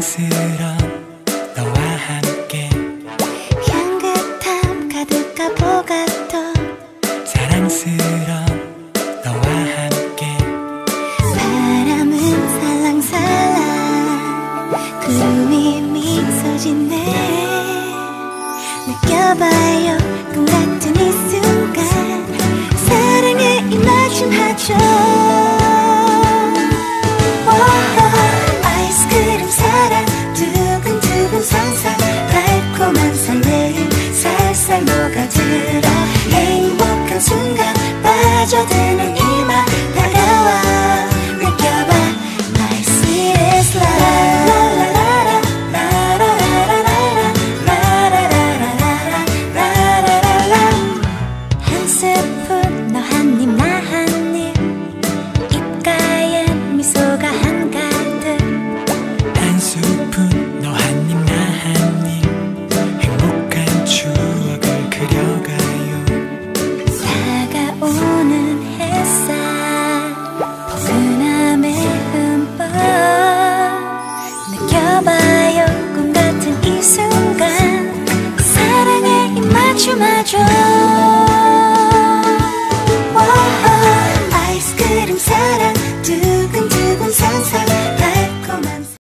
사랑스러운 너와 함께. 향긋함 가득 가보갔던 사랑스러운 너와 함께. 바람은 살랑살랑 구름이 미소지네 느껴봐요 꿈 같은 이 순간. 사랑에 입맞춤하죠. 살 녹아들어. 행복한 순간 빠져드는 봐요 꿈 같은 이 순간. 사랑에 입맞춤 하죠